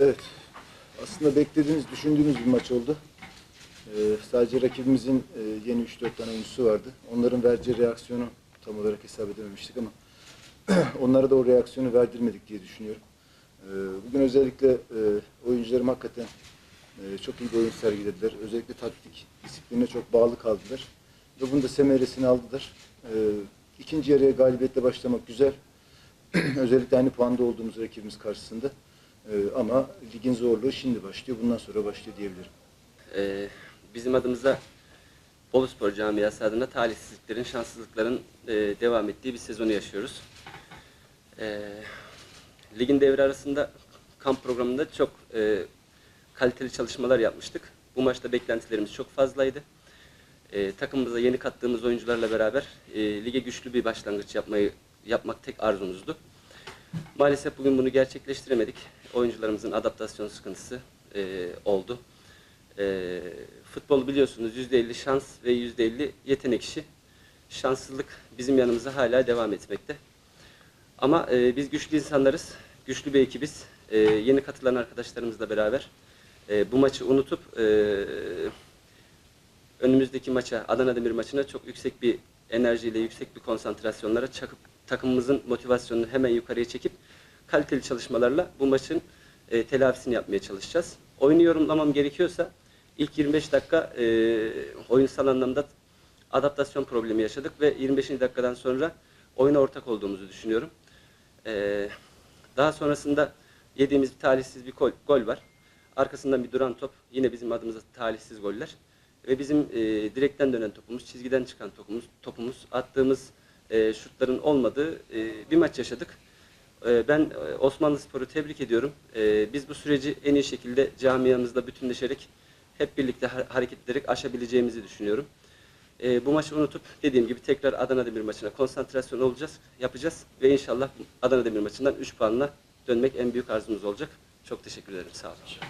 Evet. Aslında beklediğiniz, düşündüğünüz bir maç oldu. Ee, sadece rakibimizin e, yeni 3-4 tane oyuncusu vardı. Onların vereceği reaksiyonu tam olarak hesap edememiştik ama onlara da o reaksiyonu verdirmedik diye düşünüyorum. Ee, bugün özellikle e, oyuncularım hakikaten e, çok iyi bir oyun sergilediler. Özellikle taktik disipline çok bağlı kaldılar. Ve bunun da semeresini aldılar. Ee, ikinci yarıya galibiyetle başlamak güzel. özellikle aynı puanda olduğumuz rakibimiz karşısında. Ee, ama ligin zorluğu şimdi başlıyor. Bundan sonra başlıyor diyebilirim. Ee, bizim adımıza Bolu Spor camiası adına talihsizliklerin, şanssızlıkların e, devam ettiği bir sezonu yaşıyoruz. Ee, ligin devre arasında kamp programında çok e, kaliteli çalışmalar yapmıştık. Bu maçta beklentilerimiz çok fazlaydı. E, takımımıza yeni kattığımız oyuncularla beraber e, lige güçlü bir başlangıç yapmayı yapmak tek arzumuzdu. Maalesef bugün bunu gerçekleştiremedik. Oyuncularımızın adaptasyon sıkıntısı e, oldu. E, futbol biliyorsunuz %50 şans ve %50 yetenek işi. Şanssızlık bizim yanımıza hala devam etmekte. Ama e, biz güçlü insanlarız, güçlü bir ekibiz. E, yeni katılan arkadaşlarımızla beraber e, bu maçı unutup e, önümüzdeki maça, Adana Demir maçına çok yüksek bir enerjiyle, yüksek bir konsantrasyonlara çakıp takımımızın motivasyonunu hemen yukarıya çekip kaliteli çalışmalarla bu maçın e, telafisini yapmaya çalışacağız. Oyunu yorumlamam gerekiyorsa ilk 25 dakika e, oyunsal anlamda adaptasyon problemi yaşadık ve 25. dakikadan sonra oyuna ortak olduğumuzu düşünüyorum. E, daha sonrasında yediğimiz bir talihsiz bir gol, gol var. Arkasından bir duran top. Yine bizim adımıza talihsiz goller. Ve bizim e, direkten dönen topumuz, çizgiden çıkan topumuz, topumuz attığımız e, şutların olmadığı e, bir maç yaşadık. E, ben e, Osmanlı Spor'u tebrik ediyorum. E, biz bu süreci en iyi şekilde camiamızla bütünleşerek hep birlikte ha- hareket ederek aşabileceğimizi düşünüyorum. E, bu maçı unutup dediğim gibi tekrar Adana Demir maçına konsantrasyon olacağız, yapacağız ve inşallah Adana Demir maçından 3 puanla dönmek en büyük arzumuz olacak. Çok teşekkür ederim. Sağ olun.